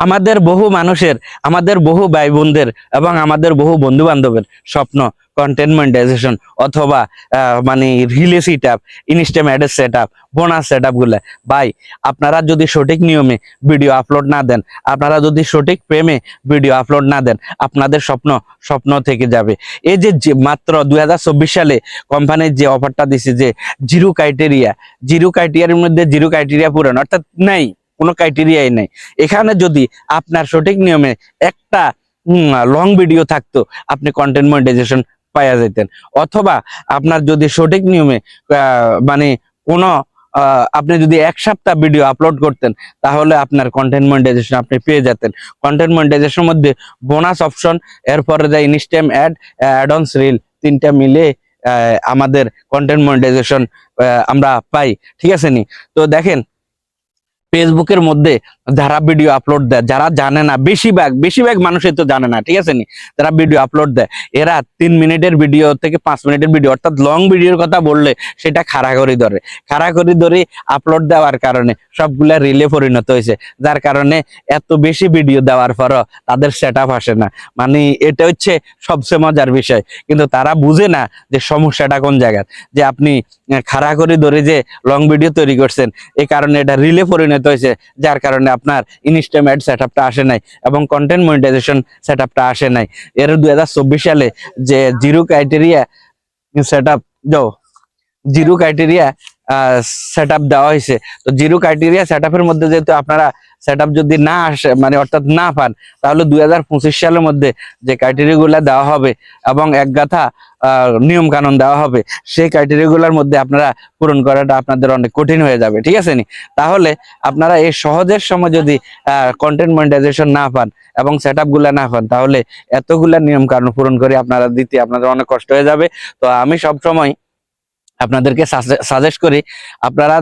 আমাদের বহু মানুষের, আমাদের বহু ভাই বোনদের এবং আমাদের বহু বন্ধু বান্ধবের স্বপ্ন কন্টেন্ট মনিটাইজেশন অথবা মানে রিলে সেট আপ ইনস্টাম অ্যাডের সেট আপ বোনাস সেট আপগুলা। ভাই, আপনারা যদি সঠিক নিয়মে ভিডিও আপলোড না দেন, আপনারা যদি সঠিক প্রেমে ভিডিও আপলোড না দেন, আপনাদের স্বপ্ন স্বপ্ন থেকে যাবে। এই যে যে মাত্র দু হাজার চব্বিশ সালে কোম্পানির যে অফারটা দিছে যে জিরো ক্রাইটেরিয়া জিরো ক্রাইটেরিয়ার মধ্যে জিরো ক্রাইটেরিয়া পূরণ, অর্থাৎ নাই। কোনো ক্রাইটেরিয়াই নেই। এখানে যদি আপনার সঠিক নিয়মে একটা লং ভিডিও থাকতো, আপনি কন্টেন্ট মনিটাইজেশন পাওয়া যেতেন অথবা আপনার যদি সঠিক নিয়মে মানে কোনো আপনি যদি এক সপ্তাহ ভিডিও আপলোড করতেন, তাহলে আপনার কন্টেন্ট মনিটাইজেশন আপনি পেয়ে যেতেন। কন্টেন্ট মনিটাইজেশন মধ্যে বোনাস অপশন এরপরে যায় ইনস্টেম অ্যাড অ্যাডন্স রিল তিনটা মিলে আমাদের কন্টেন্ট মনিটাইজেশন আমরা পাই। ঠিক আছে নি? তো দেখেন ফেসবুকের মধ্যে যারা ভিডিও আপলোড দেয়, যারা জানে না, বেশিরভাগ বেশিরভাগ মানুষই তো জানে না, ঠিক আছে নি? যারা ভিডিও আপলোড দেয়, এরা তিন মিনিটের ভিডিও থেকে পাঁচ মিনিটের ভিডিও অর্থাৎ লং ভিডিওর কথা বললে সেটা খাড়া করে ধরে। খাড়া করে ধরে আপলোড দেওয়ার কারণে সবগুলা রিলে পরিণত হয়েছে। যার কারণে এত বেশি ভিডিও দেওয়ার পরও তাদের সেট আসে না। মানে এটা হচ্ছে সবচেয়ে মজার বিষয়। কিন্তু তারা বুঝে না যে সমস্যাটা কোন জায়গার। যে আপনি খাড়া করে ধরে যে লং ভিডিও তৈরি করছেন এই কারণে এটা রিলে পরিণত হয়েছে, যার কারণে আপনার ইনস্টাম অ্যাড সেট আপটা আসে নাই এবং কন্টেন্ট মনিটাইজেশন সেট আপটা আসে নাই। এর চব্বিশ সালে যে zero criteria set up zero criteria set up দেওয়া হয়েছে। তো জিরো ক্রাইটেরিয়া সেট মধ্যে যেহেতু আপনারা সেট যদি না আসে মানে অর্থাৎ না পান, তাহলে দুই হাজার পঁচিশ সালের মধ্যে যে ক্রাইটেরিয়া গুলা দেওয়া হবে এবং এক গাথা নিয়ম কানুন দেওয়া হবে, সেই ক্রাইটেরিয়া গুলার মধ্যে আপনারা পূরণ করাটা আপনাদের অনেক কঠিন হয়ে যাবে, ঠিক আছে নি? তাহলে আপনারা এই সহজের সময় যদি কন্টেন্ট মনিটাইজেশন না পান এবং সেট আপগুলা না পান, তাহলে এতগুলা নিয়ম কানুন পূরণ করে আপনারা দিতে আপনাদের অনেক কষ্ট হয়ে যাবে। তো আমি সব সময় আপনাদেরকে সাজেস্ট করি, আপনারা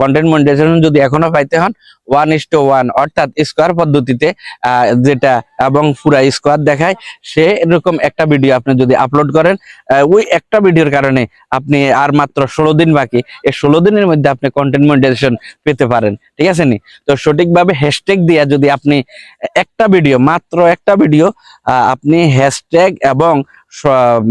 কন্টেন্ট মনিটাইজেশন যদি এখনও পাইতে হন ওয়ান ইস টু ওয়ান অর্থাৎ স্কোয়ার পদ্ধতিতে যেটা এবং পুরা স্কোয়ার দেখায় সে এরকম একটা ভিডিও আপনি যদি আপলোড করেন ওই একটা ভিডিওর কারণে আপনি আর মাত্র ষোলো দিন বাকি, এই ষোলো দিনের মধ্যে আপনি কন্টেন্ট মনিটাইজেশন পেতে পারেন, ঠিক আছে নি? তো সঠিকভাবে হ্যাশট্যাগ দিয়ে যদি আপনি একটা ভিডিও মাত্র একটা ভিডিও আপনি হ্যাশট্যাগ এবং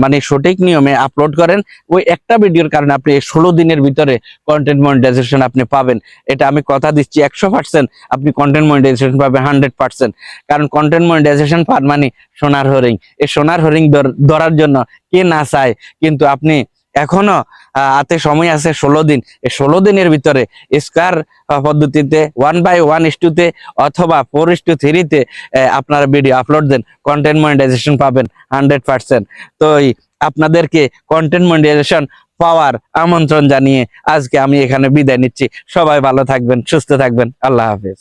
মানে সঠিক নিয়মে আপলোড করেন। ওই একটা ভিডিওর কারণে আপনি ষোলো দিনের ভিতরে কন্টেন্ট মনিটাইজেশন আপনি পাবেন। এটা আমি কথা দিচ্ছি একশো পার্সেন্ট আপনি কন্টেন্ট মনিটাইজেশন পাবেন হান্ড্রেড পার্সেন্ট কারণ কন্টেন্ট মনিটাইজেশন পান মানে সোনার হরিং এই সোনার হরিং ধরার জন্য কে না চায়? কিন্তু আপনি এখনও আহ, হাতে সময় আছে ষোলো দিন। এই ষোলো দিনের ভিতরে স্কোয়ার পদ্ধতিতে ওয়ান বাই ওয়ান ইস টুতে অথবা ফোর ইস টু থ্রিতে আপনারা ভিডিও আপলোড দেন। কন্টেন্ট মনিটাইজেশন পাবেন হান্ড্রেড পার্সেন্ট তো আপনাদেরকে কন্টেন্ট মনিটাইজেশন পাওয়ার আমন্ত্রণ জানিয়ে আজকে আমি এখানে বিদায় নিচ্ছি। সবাই ভালো থাকবেন সুস্থ থাকবেন। আল্লাহ হাফেজ।